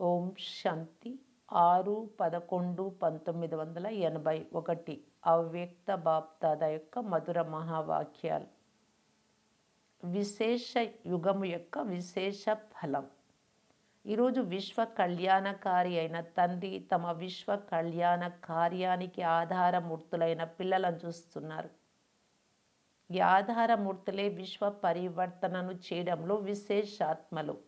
ఓం శాంతి. ఆరు పదకొండు పంతొమ్మిది వందల ఎనభై ఒకటి. అవ్యక్త బాప్దాద యొక్క మధుర మహావాక్యాలు. విశేష యుగము యొక్క విశేష ఫలం. ఈరోజు విశ్వ కళ్యాణకారి అయిన తండ్రి తమ విశ్వ కళ్యాణ కార్యానికి ఆధారమూర్తులైన పిల్లలను చూస్తున్నారు. ఈ ఆధారమూర్తులే విశ్వ పరివర్తనను చేయడంలో విశేషాత్మలు.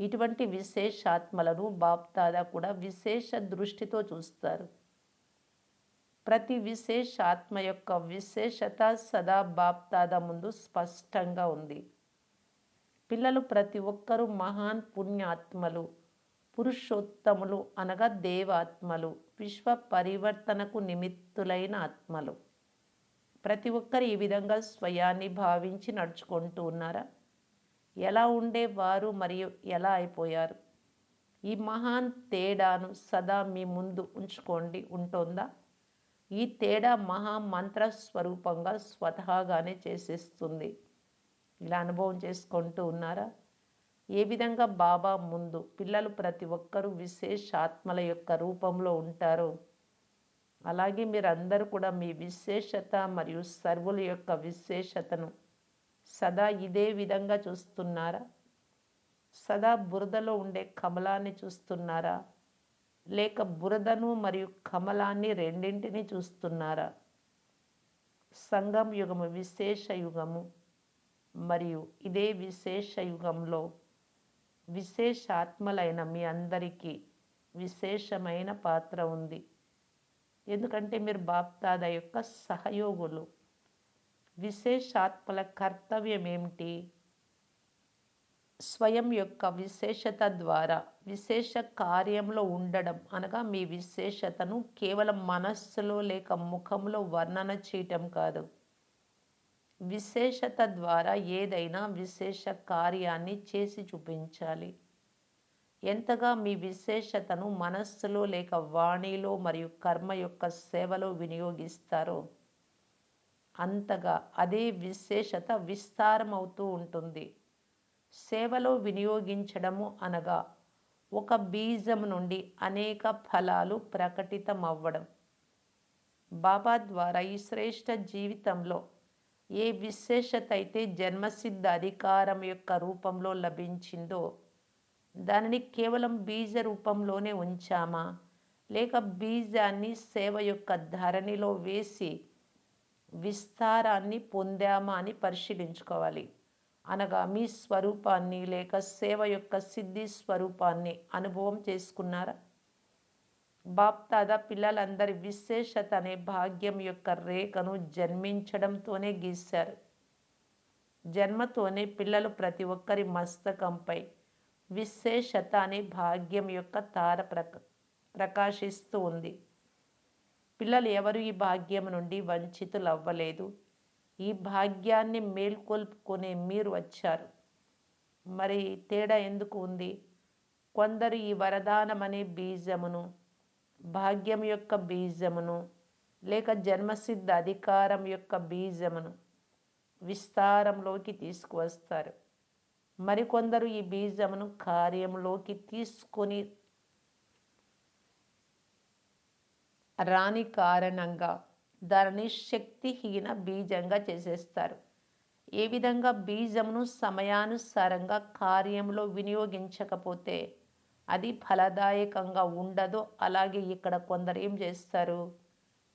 ఇటువంటి విశేషాత్మలను బాప్దాదా కూడా విశేష దృష్టితో చూస్తారు. ప్రతి విశేషాత్మ యొక్క విశేషత సదా బాప్దాదా ముందు స్పష్టంగా ఉంది. పిల్లలు ప్రతి ఒక్కరూ మహాన్ పుణ్యాత్మలు పురుషోత్తములు అనగా దేవాత్మలు విశ్వ పరివర్తనకు నిమిత్తులైన ఆత్మలు. ప్రతి ఒక్కరు ఈ విధంగా స్వయాన్ని భావించి నడుచుకుంటూ ఉన్నారా? ఎలా ఉండేవారు మరియు ఎలా అయిపోయారు? ఈ మహాన్ తేడాను సదా మీ ముందు ఉంచుకోండి. ఉంటుందా? ఈ తేడా మహామంత్ర స్వరూపంగా స్వతహాగానే చేసేస్తుంది. ఇలా అనుభవం చేసుకుంటూ ఉన్నారా? ఏ విధంగా బాబా ముందు పిల్లలు ప్రతి ఒక్కరూ విశేషాత్మల యొక్క రూపంలో ఉంటారో అలాగే మీరందరూ కూడా మీ విశేషత మరియు సర్వుల యొక్క విశేషతను సదా ఇదే విధంగా చూస్తున్నారా? సదా బురదలో ఉండే కమలాన్ని చూస్తున్నారా? లేక బురదను మరియు కమలాన్ని రెండింటిని చూస్తున్నారా? సంగం యుగము విశేష యుగము మరియు ఇదే విశేష యుగంలో విశేషాత్మలైన మీ అందరికీ విశేషమైన పాత్ర ఉంది. ఎందుకంటే మీరు బాప్తాద యొక్క సహయోగులు. విశేషాత్మల కర్తవ్యం ఏమిటి స్వయం యొక్క విశేషత ద్వారా విశేష కార్యంలో ఉండడం అనగా మీ విశేషతను కేవలం మనస్సులో లేక ముఖంలో వర్ణన చేయటం కాదు. విశేషత ద్వారా ఏదైనా విశేష కార్యాన్ని చేసి చూపించాలి. ఎంతగా మీ విశేషతను మనస్సులో లేక వాణిలో మరియు కర్మ యొక్క సేవలో వినియోగిస్తారో అంతగా అదే విశేషత విస్తారమవుతూ ఉంటుంది. సేవలో వినియోగించడము అనగా ఒక బీజం నుండి అనేక ఫలాలు ప్రకటితమవ్వడం. బాబా ద్వారా ఈ శ్రేష్ట జీవితంలో ఏ విశేషత అయితే జన్మసిద్ధ అధికారం యొక్క రూపంలో లభించిందో దానిని కేవలం బీజ రూపంలోనే ఉంచామా? లేక బీజాన్ని సేవ యొక్క ధరణిలో వేసి విస్తారాన్ని పొందామా అని పరిశీలించుకోవాలి. అనగా మీ స్వరూపాన్ని లేక సేవ యొక్క సిద్ధి స్వరూపాన్ని అనుభవం చేసుకున్నారా? బాప్తాదా పిల్లలందరి విశేషత అనే భాగ్యం యొక్క రేఖను జన్మించడంతోనే గీశారు. జన్మతోనే పిల్లలు ప్రతి ఒక్కరి మస్తకంపై విశేషత అనే భాగ్యం యొక్క తార ప్రక ప్రకాశిస్తూ ఉంది. పిల్లలు ఎవరు ఈ భాగ్యం నుండి వంచితులు అవ్వలేదు ఈ భాగ్యాన్ని మేల్కొల్పుకునే మీరు వచ్చారు. మరి తేడా ఎందుకు ఉంది? కొందరు ఈ వరదానం అనే బీజమును భాగ్యం యొక్క బీజమును లేక జన్మసిద్ధ అధికారం యొక్క బీజమును విస్తారంలోకి తీసుకువస్తారు. మరికొందరు ఈ బీజమును కార్యంలోకి తీసుకొని రాని కారణంగా దానిని శక్తిహీన బీజంగా చేసేస్తారు. ఏ విధంగా బీజమును సమయానుసారంగా కార్యంలో వినియోగించకపోతే అది ఫలదాయకంగా ఉండదో అలాగే ఇక్కడ కొందరు ఏం చేస్తారు?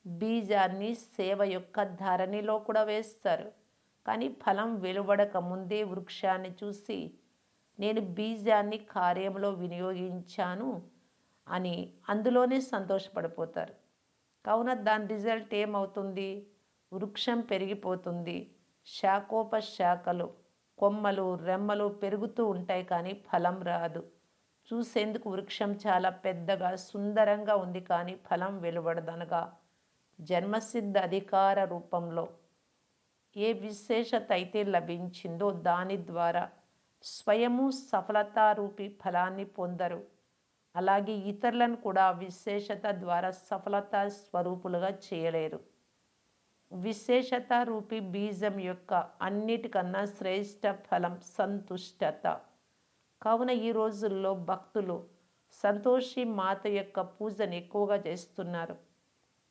బీజాన్ని సేవ యొక్క ధరణిలో కూడా వేస్తారు. కానీ ఫలం వెలువడక ముందే వృక్షాన్ని చూసి నేను బీజాన్ని కార్యంలో వినియోగించాను అని అందులోనే సంతోషపడిపోతారు. కావున దాని రిజల్ట్ ఏమవుతుంది? వృక్షం పెరిగిపోతుంది. శాఖోపశాఖలు కొమ్మలు రెమ్మలు పెరుగుతూ ఉంటాయి కానీ ఫలం రాదు. చూసేందుకు వృక్షం చాలా పెద్దగా సుందరంగా ఉంది కానీ ఫలం వెలువడదనగా. జన్మసిద్ధ అధికార రూపంలో ఏ విశేషత అయితే లభించిందో దాని ద్వారా స్వయము సఫలతారూపి ఫలాన్ని పొందరు. అలాగే ఇతరులను కూడా విశేషత ద్వారా సఫలత స్వరూపులుగా చేయలేరు. విశేషత రూపి బీజం యొక్క అన్నిటికన్నా శ్రేష్ట ఫలం సంతుష్టత. కావున ఈ రోజుల్లో భక్తులు సంతోషి మాత యొక్క పూజను ఎక్కువగా చేస్తున్నారు.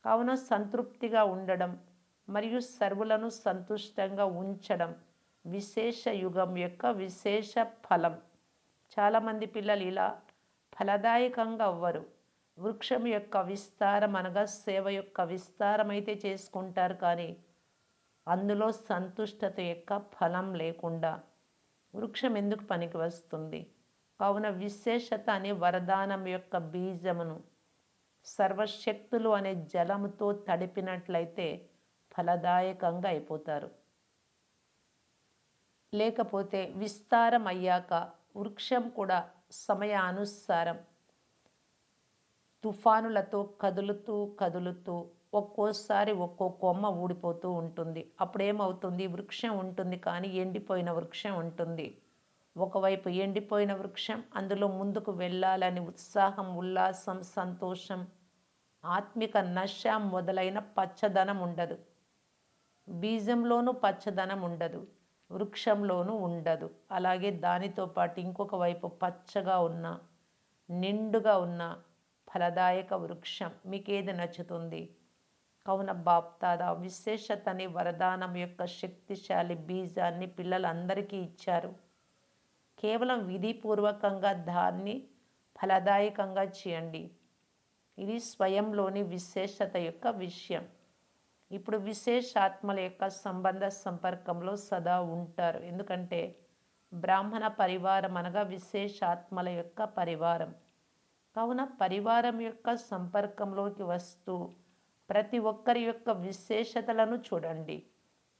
కావున సంతృప్తిగా ఉండడం మరియు సర్వులను సంతుష్టంగా ఉంచడం విశేష యుగం యొక్క విశేష ఫలం. చాలామంది పిల్లలు ఇలా ఫలదాయకంగా అవ్వరు. వృక్షం యొక్క విస్తారం అనగా సేవ యొక్క విస్తారమైతే చేసుకుంటారు కానీ అందులో సంతుష్టత యొక్క ఫలం లేకుండా వృక్షం ఎందుకు పనికి వస్తుంది? కావున విశేషత అనే వరదానం యొక్క బీజమును సర్వశక్తులు అనే జలముతో తడిపినట్లయితే ఫలదాయకంగా అయిపోతారు. లేకపోతే విస్తారం అయ్యాక వృక్షం కూడా సమయానుసారం తుఫానులతో కదులుతూ కదులుతూ ఒక్కోసారి ఒక్కో కొమ్మ ఊడిపోతూ ఉంటుంది. అప్పుడేమవుతుంది? వృక్షం ఉంటుంది కానీ ఎండిపోయిన వృక్షం ఉంటుంది. ఒకవైపు ఎండిపోయిన వృక్షం అందులో ముందుకు వెళ్ళాలని ఉత్సాహం ఉల్లాసం సంతోషం ఆత్మిక నశ మొదలైన పచ్చదనం ఉండదు. బీజంలోనూ పచ్చదనం ఉండదు. వృక్షంలోనూ ఉండదు. అలాగే దానితో పాటు ఇంకొక వైపు పచ్చగా ఉన్న నిండుగా ఉన్న ఫలదాయక వృక్షం మీకేది నచ్చుతుంది? కావున బాప్తాద విశేషతని వరదానం యొక్క శక్తిశాలి బీజాన్ని పిల్లలందరికీ ఇచ్చారు. కేవలం విధిపూర్వకంగా దాన్ని ఫలదాయకంగా చేయండి. ఇది స్వయంలోని విశేషత యొక్క విషయం. ఇప్పుడు విశేషాత్మల యొక్క సంబంధ సంపర్కంలో సదా ఉంటారు. ఎందుకంటే బ్రాహ్మణ పరివారం అనగా విశేషాత్మల యొక్క పరివారం. కావున పరివారం యొక్క సంపర్కంలోకి వస్తూ ప్రతి ఒక్కరి యొక్క విశేషతలను చూడండి.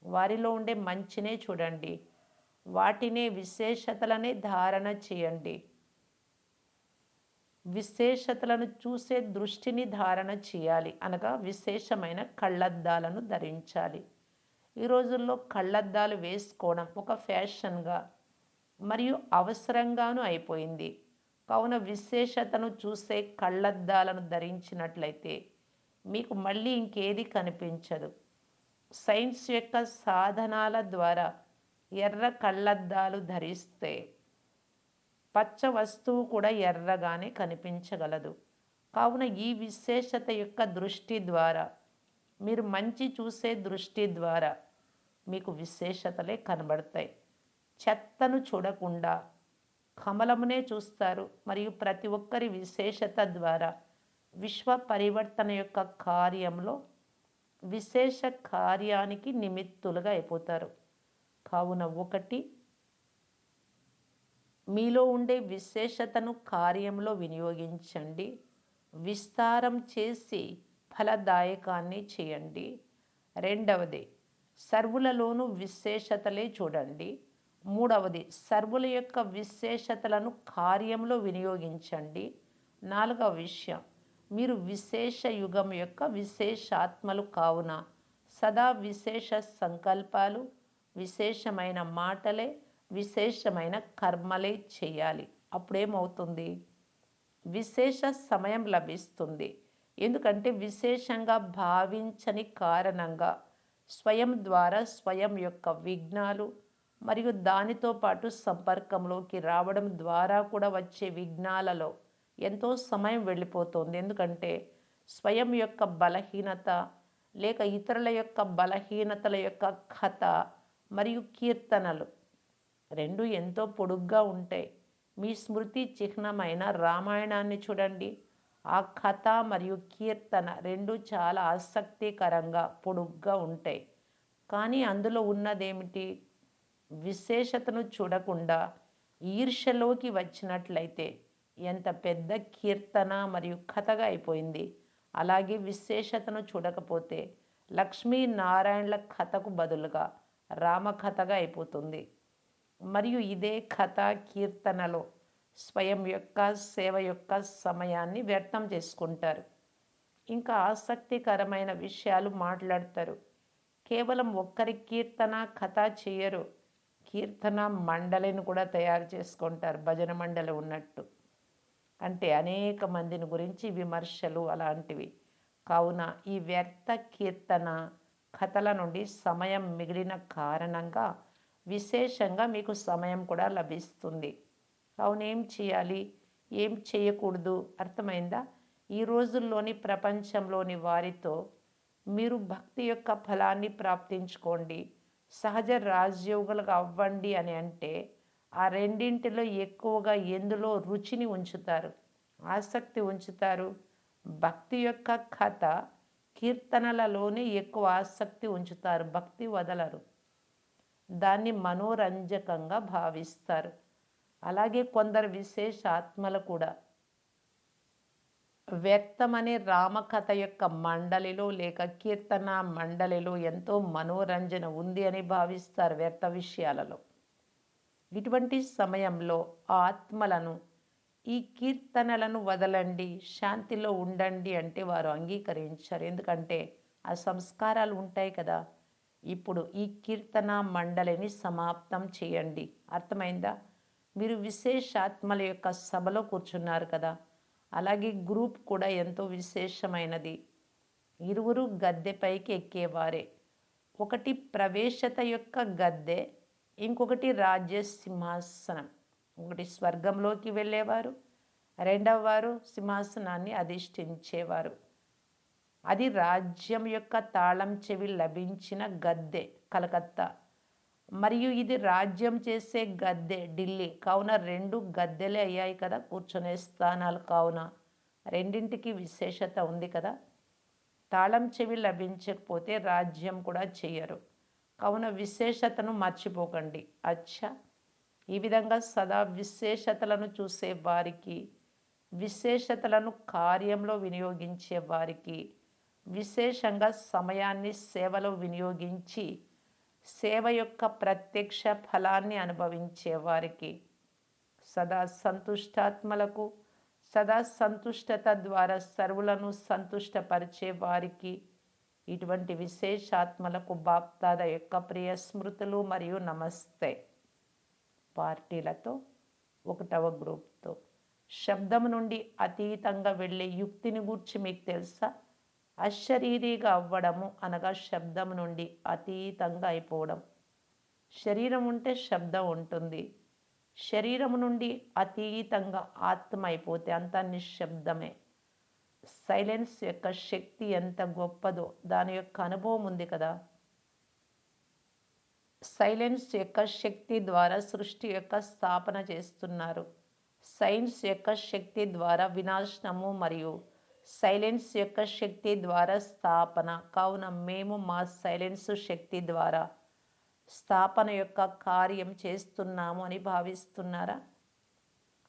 వారిలో ఉండే మంచినే చూడండి. వాటినే విశేషతలనే ధారణ చేయండి. విశేషతలను చూసే దృష్టిని ధారణ చేయాలి. అనగా విశేషమైన కళ్ళద్దాలను ధరించాలి. ఈ రోజుల్లో కళ్ళద్దాలు వేసుకోవడం ఒక ఫ్యాషన్గా మరియు అవసరంగాను అయిపోయింది. కావున విశేషతను చూసే కళ్ళద్దాలను ధరించినట్లయితే మీకు మళ్ళీ ఇంకేది కనిపించదు. సైన్స్ యొక్క సాధనాల ద్వారా ఎర్ర కళ్ళద్దాలు ధరిస్తే పచ్చ వస్తువు కూడా ఎర్రగానే కనిపించగలదు. కావున ఈ విశేషత యొక్క దృష్టి ద్వారా మీరు మంచి చూసే దృష్టి ద్వారా మీకు విశేషతలే కనబడతాయి. చెత్తను చూడకుండా కమలమునే చూస్తారు. మరియు ప్రతి ఒక్కరి విశేషత ద్వారా విశ్వ పరివర్తన యొక్క కార్యంలో విశేష కార్యానికి నిమిత్తులుగా అయిపోతారు. కావున ఒకటి మీలో ఉండే విశేషతను కార్యంలో వినియోగించండి. విస్తారం చేసి ఫలదాయకాన్ని చేయండి. రెండవది సర్వులలోనూ విశేషతలే చూడండి. మూడవది సర్వుల యొక్క విశేషతలను కార్యంలో వినియోగించండి. నాలుగవ విషయం మీరు విశేష యుగం యొక్క విశేషాత్మలు కావున సదా విశేష సంకల్పాలు విశేషమైన మాటలే విశేషమైన కర్మలే చేయాలి. అప్పుడేమవుతుంది? విశేష సమయం లభిస్తుంది. ఎందుకంటే విశేషంగా భావించని కారణంగా స్వయం ద్వారా స్వయం యొక్క విఘ్నాలు మరియు దానితో పాటు సంపర్కంలోకి రావడం ద్వారా కూడా వచ్చే విఘ్నాలలో ఎంతో సమయం వెళ్ళిపోతుంది. ఎందుకంటే స్వయం యొక్క బలహీనత లేక ఇతరుల యొక్క బలహీనతల యొక్క కథ మరియు కీర్తనలు రెండు ఎంతో పొడుగ్గా ఉంటాయి మీ స్మృతి చిహ్నమైన రామాయణాన్ని చూడండి. ఆ కథ మరియు కీర్తన రెండు చాలా ఆసక్తికరంగా పొడుగ్గా ఉంటాయి. కానీ అందులో ఉన్నదేమిటి? విశేషతను చూడకుండా ఈర్షలోకి వచ్చినట్లయితే ఎంత పెద్ద కీర్తన మరియు కథగా అయిపోయింది. అలాగే విశేషతను చూడకపోతే లక్ష్మీనారాయణల కథకు బదులుగా రామకథగా అయిపోతుంది. మరియు ఇదే కథ కీర్తనలో స్వయం యొక్క సేవ యొక్క సమయాన్ని వ్యర్థం చేసుకుంటారు. ఇంకా ఆసక్తికరమైన విషయాలు మాట్లాడతారు. కేవలం ఒక్కరి కీర్తన కథ చేయరు. కీర్తన మండలిని కూడా తయారు చేసుకుంటారు భజన మండలి ఉన్నట్టు. అంటే అనేక మందిని గురించి విమర్శలు అలాంటివి. కావున ఈ వ్యర్థ కీర్తన కథల నుండి సమయం మిగిలిన కారణంగా విశేషంగా మీకు సమయం కూడా లభిస్తుంది. కావున ఏం చేయాలి? ఏం చేయకూడదు? అర్థమైందా? ఈ రోజుల్లోని ప్రపంచంలోని వారితో మీరు భక్తి యొక్క ఫలాన్ని ప్రాప్తించుకోండి. సహజ రాజయోగులుగా అవ్వండి అని అంటే ఆ రెండింటిలో ఎక్కువగా ఎందులో రుచిని ఉంచుతారు? ఆసక్తి ఉంచుతారు? భక్తి యొక్క కథ కీర్తనలలోనే ఎక్కువ ఆసక్తి ఉంచుతారు. భక్తి వదలరు. దాన్ని మనోరంజకంగా భావిస్తారు. అలాగే కొందరు విశేష ఆత్మలు కూడా. వ్యక్తమనే రామకథ యొక్క మండలిలో లేక కీర్తన మండలిలో ఎంతో మనోరంజన ఉంది అని భావిస్తారు వ్యర్థ విషయాలలో. ఇటువంటి సమయంలో ఆత్మలను ఈ కీర్తనలను వదలండి శాంతిలో ఉండండి అంటే వారు అంగీకరించారు. ఎందుకంటే ఆ సంస్కారాలు ఉంటాయి కదా. ఇప్పుడు ఈ కీర్తన మండలిని సమాప్తం చేయండి. అర్థమైందా? మీరు విశేషాత్మల యొక్క సభలో కూర్చున్నారు కదా? అలాగే గ్రూప్ కూడా ఎంతో విశేషమైనది. ఇరువురు గద్దెపైకి ఎక్కేవారే. ఒకటి ప్రవేశత యొక్క గద్దె ఇంకొకటి రాజ్య సింహాసనం. ఒకటి స్వర్గంలోకి వెళ్ళేవారు రెండవ వారు సింహాసనాన్ని అధిష్ఠించేవారు. అది రాజ్యం యొక్క తాళం చెవి లభించిన గద్దె కలకత్తా. మరియు ఇది రాజ్యం చేసే గద్దె ఢిల్లీ. కావున రెండు గద్దెలే అయ్యాయి కదా కూర్చునే స్థానాలు. కావున రెండింటికి విశేషత ఉంది కదా. తాళం చెవి లభించకపోతే రాజ్యం కూడా చేయరు కావున విశేషతను మర్చిపోకండి. అచ్చా! ఈ విధంగా సదా విశేషతలను చూసే వారికి విశేషతలను కార్యంలో వినియోగించే వారికి విశేషంగా సమయాన్ని సేవలో వినియోగించి సేవ యొక్క ప్రత్యక్ష ఫలాన్ని అనుభవించే వారికి సదా సంతుష్టాత్మలకు సదా సంతుష్టత ద్వారా సర్వులను సంతుష్టపరిచే వారికి ఇటువంటి విశేషాత్మలకు బాప్తాద యొక్క ప్రియ స్మృతులు మరియు నమస్తే. పార్టీలతో ఒకటవ గ్రూప్తో. శబ్దం నుండి అతీతంగా వెళ్ళే యుక్తిని గూర్చి మీకు తెలుసా? అశరీరిగా అవ్వడము అనగా శబ్దం నుండి అతీతంగా అయిపోవడం. శరీరం ఉంటే శబ్దం ఉంటుంది. శరీరం నుండి అతీతంగా ఆత్మ అయిపోతే అంతా నిశ్శబ్దమే. సైలెన్స్ యొక్క శక్తి ఎంత గొప్పదో దాని యొక్క అనుభవం ఉంది కదా. సైలెన్స్ యొక్క శక్తి ద్వారా సృష్టి యొక్క స్థాపన చేస్తున్నారు. సైన్స్ యొక్క శక్తి ద్వారా వినాశనము మరియు సైలెన్స్ యొక్క శక్తి ద్వారా స్థాపన. కావున మేము మా సైలెన్స్ శక్తి ద్వారా స్థాపన యొక్క కార్యం చేస్తున్నాము అని భావిస్తున్నారా?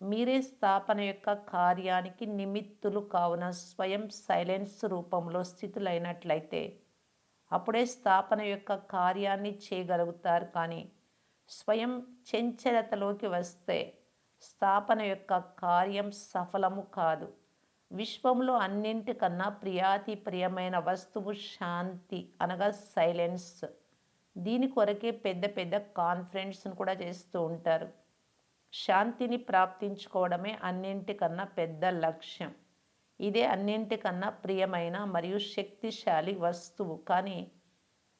మీరే స్థాపన యొక్క కార్యానికి నిమిత్తులు. కావున స్వయం సైలెన్స్ రూపంలో స్థితులైనట్లయితే అప్పుడే స్థాపన యొక్క కార్యాన్ని చేయగలుగుతారు. కానీ స్వయం చంచలతలోకి వస్తే స్థాపన యొక్క కార్యం సఫలము కాదు. విశ్వంలో అన్నింటికన్నా ప్రియాతి ప్రియమైన వస్తువు శాంతి అనగా సైలెన్స్. దీని కొరకే పెద్ద పెద్ద కాన్ఫరెన్స్ను కూడా చేస్తూ ఉంటారు. శాంతిని ప్రాప్తించుకోవడమే అన్నింటికన్నా పెద్ద లక్ష్యం. ఇదే అన్నింటికన్నా ప్రియమైన మరియు శక్తిశాలి వస్తువు. కానీ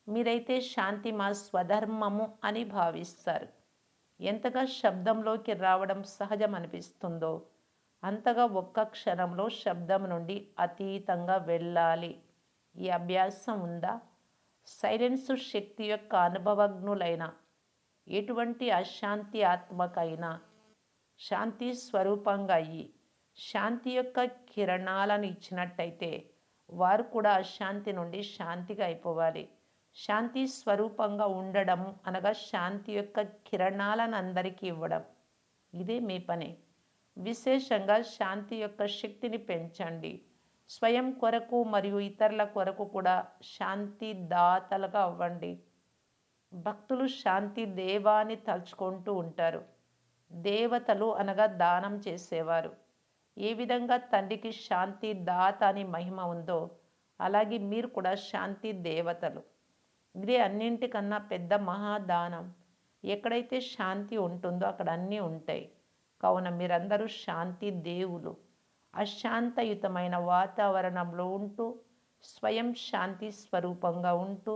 మీరైతే శాంతి మా స్వధర్మము అని భావిస్తారు. ఎంతగా శబ్దంలోకి రావడం సహజం అనిపిస్తుందో అంతగా ఒక్క క్షణంలో శబ్దం నుండి అతీతంగా వెళ్ళాలి. ఈ అభ్యాసం ఉందా? సైలెన్స్ శక్తి యొక్క అనుభవజ్ఞులైన ఎటువంటి అశాంతి ఆత్మకైనా శాంతి స్వరూపంగా అయ్యి శాంతి యొక్క కిరణాలను ఇచ్చినట్టయితే వారు కూడా అశాంతి నుండి శాంతిగా అయిపోవాలి. శాంతి స్వరూపంగా ఉండడం అనగా శాంతి యొక్క కిరణాలను అందరికీ ఇవ్వడం. ఇదే మీ పని. విశేషంగా శాంతి యొక్క శక్తిని పెంచండి. స్వయం కొరకు మరియు ఇతరుల కొరకు కూడా శాంతి దాతలుగా అవ్వండి. భక్తులు శాంతి దేవాన్ని తలుచుకుంటూ ఉంటారు. దేవతలు అనగా దానం చేసేవారు. ఏ విధంగా తండ్రికి శాంతి దాత అని మహిమ ఉందో అలాగే మీరు కూడా శాంతి దేవతలు. ఇది అన్నింటికన్నా పెద్ద మహాదానం. ఎక్కడైతే శాంతి ఉంటుందో అక్కడ అన్నీ ఉంటాయి. కావున మీరందరూ శాంతి దేవులు. అశాంతయుతమైన వాతావరణంలో ఉంటూ స్వయం శాంతి స్వరూపంగా ఉంటూ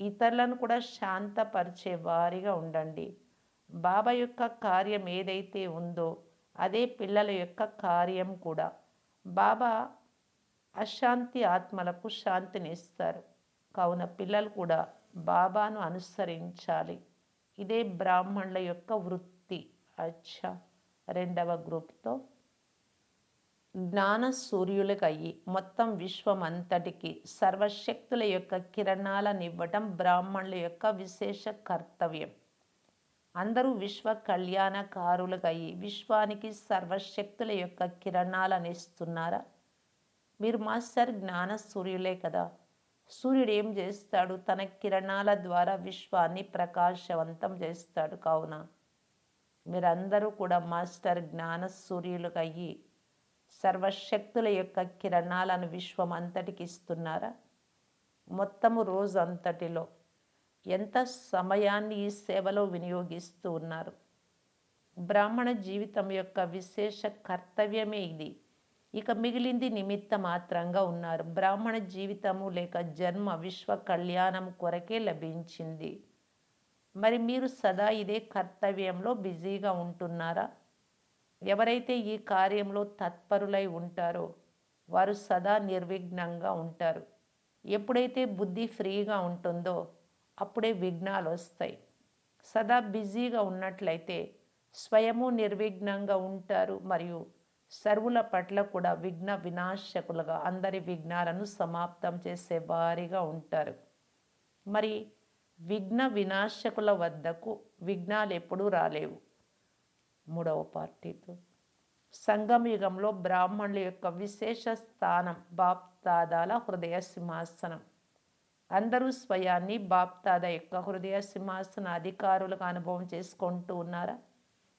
ఇతరులను కూడా శాంతపరిచే వారిగా ఉండండి. బాబా యొక్క కార్యం ఏదైతే ఉందో అదే పిల్లల యొక్క కార్యం కూడా. బాబా అశాంతి ఆత్మలకు శాంతిని ఇస్తారు కావున పిల్లలు కూడా బాబాను అనుసరించాలి. ఇదే బ్రాహ్మణుల యొక్క వృత్తి. అచ్చా. రెండవ గ్రూప్తో. జ్ఞాన సూర్యులకయ్యి మొత్తం విశ్వం అంతటికి సర్వశక్తుల యొక్క కిరణాలను ఇవ్వటం బ్రాహ్మణుల యొక్క విశేష కర్తవ్యం. అందరూ విశ్వ కళ్యాణకారులకయ్యి విశ్వానికి సర్వశక్తుల యొక్క కిరణాలని ఇస్తున్నారా మీరు మాస్టర్ జ్ఞాన సూర్యులే కదా. సూర్యుడు ఏం చేస్తాడు? తన కిరణాల ద్వారా విశ్వాన్ని ప్రకాశవంతం చేస్తాడు. కావున మీరందరూ కూడా మాస్టర్ జ్ఞాన సర్వశక్తుల యొక్క కిరణాలను విశ్వం అంతటికి ఇస్తున్నారా? మొత్తము రోజు అంతటిలో ఎంత సమయాన్ని ఈ సేవలో వినియోగిస్తూ ఉన్నారు? బ్రాహ్మణ జీవితం యొక్క విశేష కర్తవ్యమే ఇది. ఇక మిగిలింది నిమిత్త మాత్రంగా ఉన్నారు. బ్రాహ్మణ జీవితము లేక జన్మ విశ్వ కళ్యాణం కొరకే లభించింది. మరి మీరు సదా ఇదే కర్తవ్యంలో బిజీగా ఉంటున్నారా? ఎవరైతే ఈ కార్యంలో తత్పరులై ఉంటారో వారు సదా నిర్విఘ్నంగా ఉంటారు. ఎప్పుడైతే బుద్ధి ఫ్రీగా ఉంటుందో అప్పుడే విఘ్నాలు వస్తాయి. సదా బిజీగా ఉన్నట్లయితే స్వయము నిర్విఘ్నంగా ఉంటారు మరియు సర్వుల పట్ల కూడా విఘ్న వినాశకులుగా అందరి విఘ్నాలను సమాప్తం చేసే వారిగా ఉంటారు. మరి విఘ్న వినాశకుల వద్దకు విఘ్నాలు ఎప్పుడూ రాలేవు. మూడవ పార్టీతో. సంగమ యుగంలో బ్రాహ్మణుల యొక్క విశేష స్థానం బాప్తాదాల హృదయ సింహాసనం. అందరూ స్వయాన్ని బాప్తాద యొక్క హృదయ సింహాసన అధికారులకు అనుభవం చేసుకుంటూ ఉన్నారా?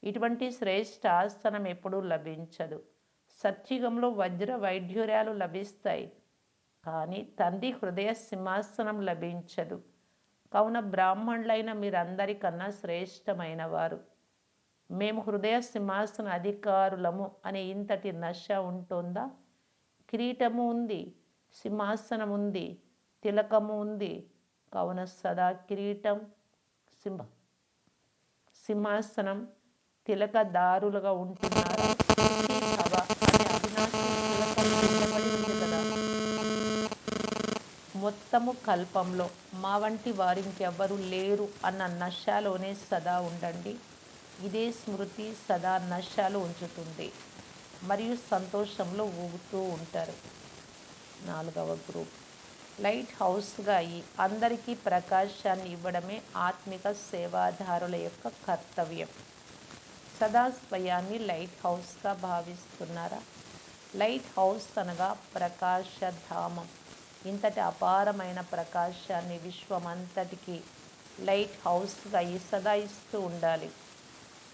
ఇటువంటి శ్రేష్ఠ ఆసనం ఎప్పుడూ లభించదు. సత్యుగంలో వజ్ర వైఢ్యూర్యాలు లభిస్తాయి. కానీ తండ్రి హృదయ సింహాసనం లభించదు. కావున బ్రాహ్మణులైన మీరందరికన్నా శ్రేష్టమైన వారు మేము హృదయ సింహాసన అధికారులము అనే ఇంతటి నశ ఉంటుందా? కిరీటము ఉంది సింహాసనం ఉంది తిలకము ఉంది. కావున సదా కిరీటం సింహ సింహాసనం తిలకదారులుగా ఉంటున్నారు భవ అనే అవినాశి తిలకం దిద్దబడి ఉంది కదా మొత్తము కల్పంలో మా వంటి వారింకెవ్వరు లేరు అన్న నషాలోనే సదా ఉండండి. ఇదే స్మృతి సదా నశాలు ఉంచుతుంది. మరియు సంతోషంలో ఊగుతూ ఉంటారు. నాలుగవ గ్రూప్. లైట్ హౌస్గా అయ్యి అందరికీ ప్రకాశాన్ని ఇవ్వడమే ఆత్మిక సేవాదారుల యొక్క కర్తవ్యం. సదా స్వయాన్ని లైట్ హౌస్గా భావిస్తున్నారా? లైట్ హౌస్ అనగా ప్రకాశధామం. ఇంతటి అపారమైన ప్రకాశాన్ని విశ్వమంతటికి లైట్ హౌస్గా సదా ఇస్తూ ఉండాలి.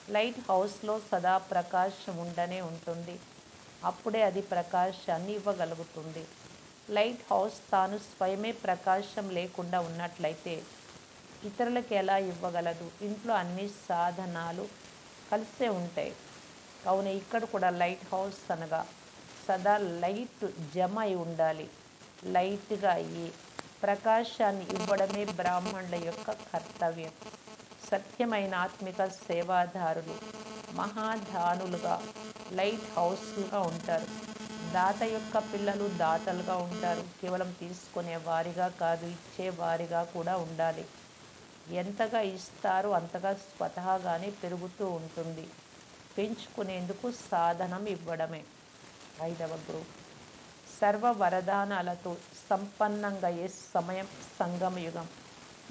లైట్ హౌస్లో సదా ప్రకాశం ఉండనే ఉంటుంది. అప్పుడే అది ప్రకాశాన్ని ఇవ్వగలుగుతుంది. లైట్ హౌస్ తాను స్వయమే ప్రకాశం లేకుండా ఉన్నట్లయితే ఇతరులకు ఎలా ఇవ్వగలదు? ఇంట్లో అన్ని సాధనాలు కలిసే ఉంటాయి. కావున ఇక్కడ కూడా లైట్ హౌస్ అనగా సదా లైట్ జమ అయి ఉండాలి. లైట్గా అయ్యి ప్రకాశాన్ని ఇవ్వడమే బ్రాహ్మణుల యొక్క కర్తవ్యం. సత్యమైన ఆత్మిక సేవాదారులు మహాదానులుగా లైట్ హౌస్గా ఉంటారు. దాత యొక్క పిల్లలు దాతలుగా ఉంటారు. కేవలం తీసుకునే వారిగా కాదు ఇచ్చే వారిగా కూడా ఉండాలి. ఎంతగా ఇస్తారో అంతగా స్వతహాగానే పెరుగుతూ ఉంటుంది. పెంచుకునేందుకు సాధనం ఇవ్వడమే. ఐదవ గ్రూప్. సర్వ వరదానాలతో సంపన్నంగా ఏ సమయం సంగమయుగం.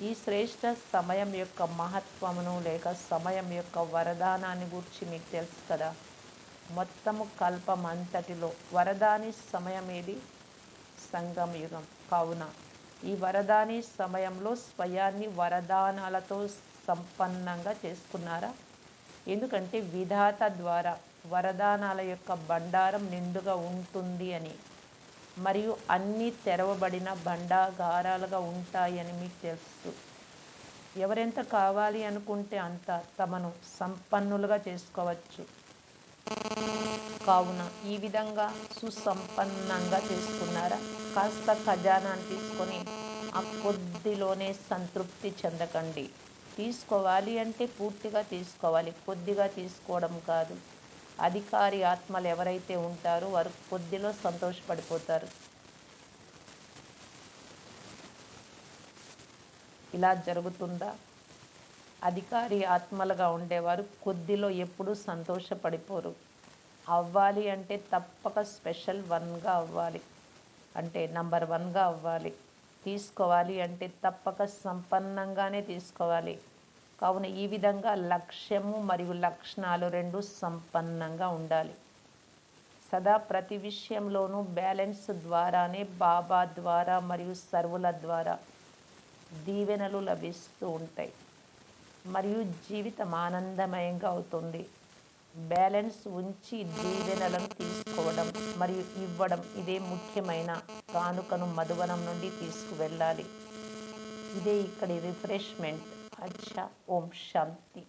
ఈ శ్రేష్ఠ సమయం యొక్క మహత్వమును లేక సమయం యొక్క వరదానాన్ని గురించి మీకు తెలుసు కదా. మొత్తము కల్పం అంతటిలో వరదాని సమయం ఏది సంగమయుగం. కావున ఈ వరదాని సమయంలో స్వయాన్ని వరదానాలతో సంపన్నంగా చేసుకున్నారా? ఎందుకంటే విధాత ద్వారా వరదానాల యొక్క బండారం నిండుగా ఉంటుంది అని మరియు అన్నీ తెరవబడిన బండాగారాలుగా ఉంటాయని మీకు తెలుసు. ఎవరెంత కావాలి అనుకుంటే అంత తమను సంపన్నులుగా చేసుకోవచ్చు. కావున ఈ విధంగా సుసంపన్నంగా చేసుకున్నారా? కాస్త ఖజానాన్ని తీసుకొని ఆ కొద్దిలోనే సంతృప్తి చెందకండి. తీసుకోవాలి అంటే పూర్తిగా తీసుకోవాలి. కొద్దిగా తీసుకోవడం కాదు. అధికారి ఆత్మలు ఎవరైతే ఉంటారో వారు కొద్దిలో సంతోషపడిపోతారు. ఇలా జరుగుతుందా? అధికారి ఆత్మలుగా ఉండేవారు కొద్దిలో ఎప్పుడూ సంతోషపడిపోరు. అవ్వాలి అంటే తప్పక స్పెషల్ వన్గా అవ్వాలి. అంటే నంబర్ వన్గా అవ్వాలి. తీసుకోవాలి అంటే తప్పక సంపన్నంగానే తీసుకోవాలి. కావున ఈ విధంగా లక్ష్యము మరియు లక్షణాలు రెండు సంపన్నంగా ఉండాలి. సదా ప్రతి విషయంలోనూ బ్యాలెన్స్ ద్వారానే బాబా ద్వారా మరియు సర్వుల ద్వారా దీవెనలు లభిస్తూ ఉంటాయి. మరియు జీవితం ఆనందమయంగా అవుతుంది. బ్యాలెన్స్ ఉంచి దీవెనలను తీసుకోవడం మరియు ఇవ్వడం ఇదే ముఖ్యమైన కానుకను మధువనం నుండి తీసుకువెళ్ళాలి. ఇదే ఇక్కడి రిఫ్రెష్మెంట్. अच्छा ओम् शान्ति